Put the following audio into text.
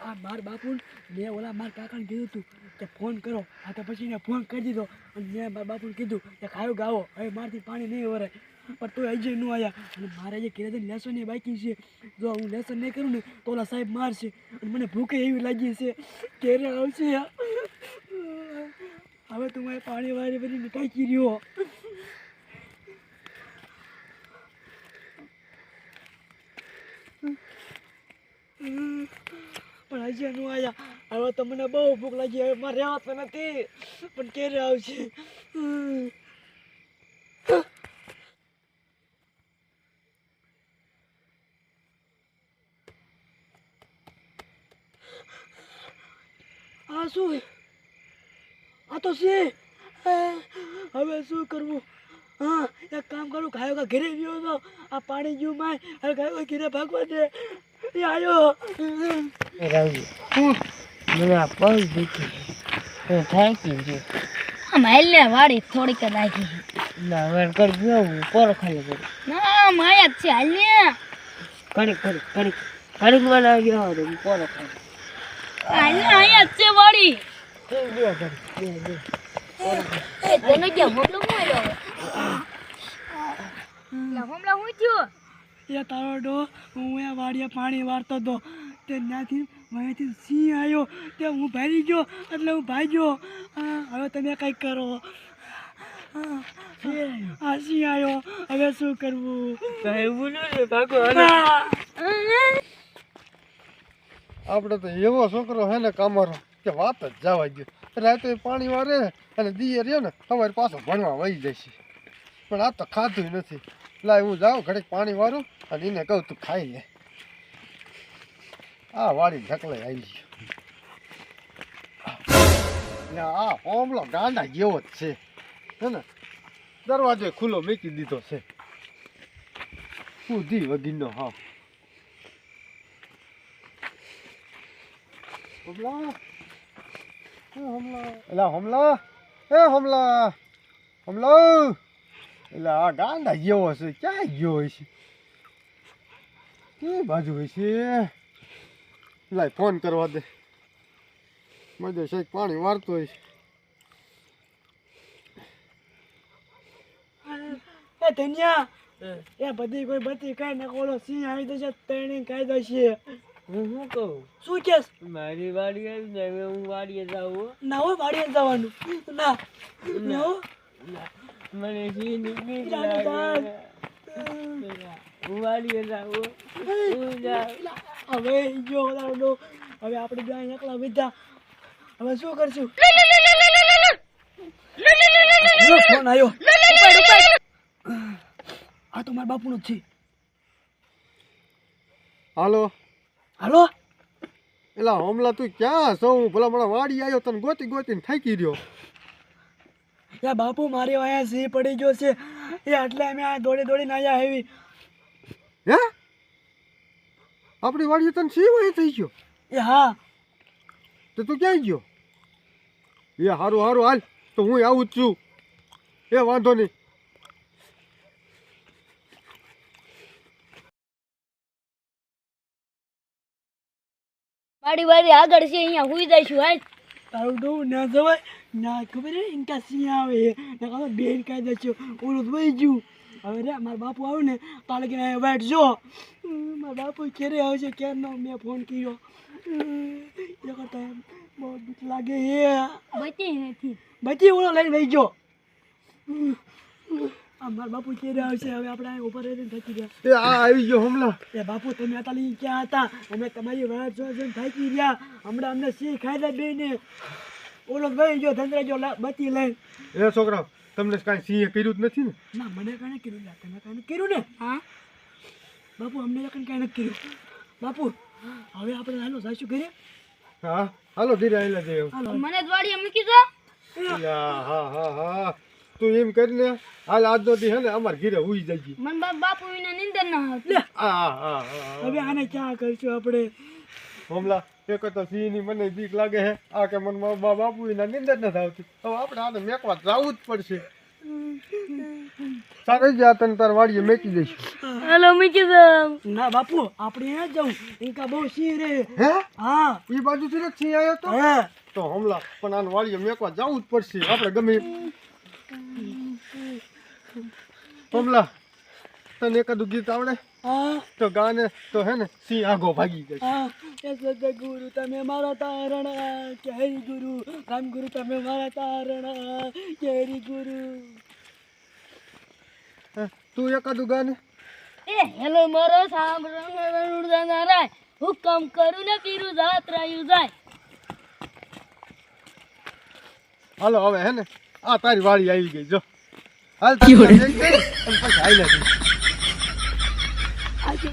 આ માર બાપુ મેં ઓલા માર કાકાને કીધું હતું કે ફોન કરો. આ તો પછી એને ફોન કરી દીધો. અને મેં મારા બાપુને કીધું કે ખાયો ગાવો. હવે મારથી પાણી નહીં વરે. પણ તો હજી ન આવ્યા અને મારે જે કીધા લેસન એ બાકી છે. જો હું લેસન નહીં કરું ને, તો ઓલા સાહેબ મારશે. અને મને ભૂખે એવી લાગી છે ઘરે આવશે. હવે તું મારે પાણી વાળી બધી ટાંકી રહ્યો. પણ હજી નું આયા હવે તો મને બહુ ભૂખ લાગી હવે મારે રહેવાતું નથી પણ ક્યારે આવશે આ શું આ તો છે હવે શું કરવું હા એક કામ કરું ખાયો કા ઘરે ગયો તો આ પાણી ગયું માય હવે ખાયો ઘરે ભાગવા દે એ આવ્યો રવિ મને આ પગ દુખી હું થાકી ગયો આમ હાલને વાડી થોડીક રાખી ના હવે કરી ગયો હું પર ખાલી કરું ના માયા છે હાલને ઘડીક ઘડીક ઘડીક. ઘડીક મને ગયો હતો ખાલી. છે એ તને હોમલો હું થયો? એ તારો ડો હું એ વાડીએ પાણી વાળતો હતો. તે ત્યાંથી અહીંયાથી સિંહ આવ્યો. તે હું ભારી ગયો એટલે હું ભાગ્યો. હા, હવે તમે કંઈક કરો. હા, આ સિંહ આવ્યો. હવે શું કરવું? એવું ભાગો આપણે તો એવો છોકરો હે ને કામરો કે વાત જ જવા ગયો રાતે પાણી વારે અને દિયે રહ્યો ને તમારી પાછો ભણવા વહી જશે. પણ આ તો ખાધું નથી. લાય હું જાઉં, ઘડીક પાણી વારું અને એને કહું તું ખાઈ લે. આ વાળી ઢકલાઈ આવી ગયો. આ હોમલો ગાંડા જેવો જ છે. હે ને? દરવાજો ખુલ્લો મૂકી દીધો છે. ઉધી વગીનો હા હમલા? હમલા? એલા હમલા? એ હમલા? હમલા? એટલે આ ગાંડા જેવો છે ક્યાં ગયો છે કે બાજુ હોય છે લાય ફોન કરવા દે. મજે શેક પાણી વારતો હોય એ ધન્યા એ બધી કોઈ બધી કઈ ને ઓલો સિંહ આવી જશે તેણે કહી દેશે હું શું કહું? શું કેસ? મારી વાડી આવી હું વાડીએ જાઉં ના હોય વાડીએ જવાનું. ના. ના. મને જીની બીક લાગે ઉવાલી. હું જાઉં હવે જો ઓલાનો હવે આપણે બે એકલા વિધા હવે શું કરશું ફોન આવ્યો આ તો મારા બાપુનો જ છે હાલો હાલો એલા હમલા તું ક્યાં છો હું ભલા મને વાડી આવ્યો તને ગોતી ગોતીને થાકી રહ્યો યા બાપુ મારી વાયા સિંહ પડી ગયો છે. એ એટલે અમે આ દોડી દોડીને આવ્યા આવી હે? આપણી વાડીએ તને સિંહ વહી થઈ ગયો? એ હા. તો તું ક્યાં ગયો? એ હારું હારું હાલ. તો હું આવું જ છું. એ વાંધો નહીં. મારી વાડી આગળ છે અહીંયા હુઈ જઈશું હાલ. તારું ડોવું ના જવાય? ના ખબર હે? ઇનકા સિંહ આવે ને કાં તો બેન કાઢી દેજો ઓલું વહી ગયું. હવે રે મારા બાપુ આવે ને તારે કે વાઈટ જો. ઉમ, મારા બાપુ ક્યારે આવશે ક્યારનો મેં ફોન કર્યો. એ કરતા બહુ બીક લાગે હે. બચી નથી. બચી ઓલો લઈને વહી ગયો. મારા બાપુ ક્યારે આવશે હવે આપણે ઉપર રહીને થકી ગયા. એ આ આવી ગયો હમલા એ બાપુ તમે અતાલી ક્યાં હતા? અમે તમારી વાત જોઈને થાકી રહ્યા હમણાં અમને સિંહ ખાઈ દે બેને. ઓલો ભાઈ જો ધંધરા જો બચી બત્તી એ છોકરા તમને કાંઈ સિંહે કર્યું જ નથી ને? ના મને કાંઈ કર્યું ના તમે કાંઈ કર્યું ને? હા. બાપુ અમને કાંઈ કાંઈ નથી કર્યું. બાપુ હવે આપણે હાલો સાસુ ઘરે? હા હાલો ધીરે આવેલા જઈએ. મને દ્વાડી મૂકી દો. હા હા હા હા. તું એમ કરીને હાલ આજનો દી હે ને અમાર ઘીરે હુઈ જજી. મન બાપુ વિના નિંદર ના હા હા હા હવે આને ક્યાં કરશું આપણે. હમલા એક તો સિંહની મને બીક લાગે છે. આ કે મને બા બાપુ એના નિંદર નથી આવતી. હવે આપણે આને મેકવા જવું જ પડશે. સારી જા તને તાર વાડીએ મેકી દઈશું. હાલો મેકી દો ના બાપુ આપણે અહીંયા જવું. ઇનકા બહુ સિંહ રે. હે? હા. એ બાજુથી જ સિંહ આવ્યો તો? હે. તો હમલા પણ આને વાડીએ મેકવા જવું જ પડશે. આપણે ગમે હમલા તને એકાદું ગીત આવડે. તો ગાને તો હે ને સિંહ આગો ભાગી જાય ગુરુ તમે મારા તારણા કે હરિ ગુરુ રામ ગુરુ તમે મારા તારણા કે હરિ ગુરુ. હે, તું એકાદું ગાને? એ હેલો મારો સાંભળો રાય હુકમ કરું ને પીરું જાત રહ્યું જાય. હાલો હવે હે ને આ તારી વાળી આવી ગઈ જો. હાલ તારી આવી ગઈ. અને પછી આવી જઈશું.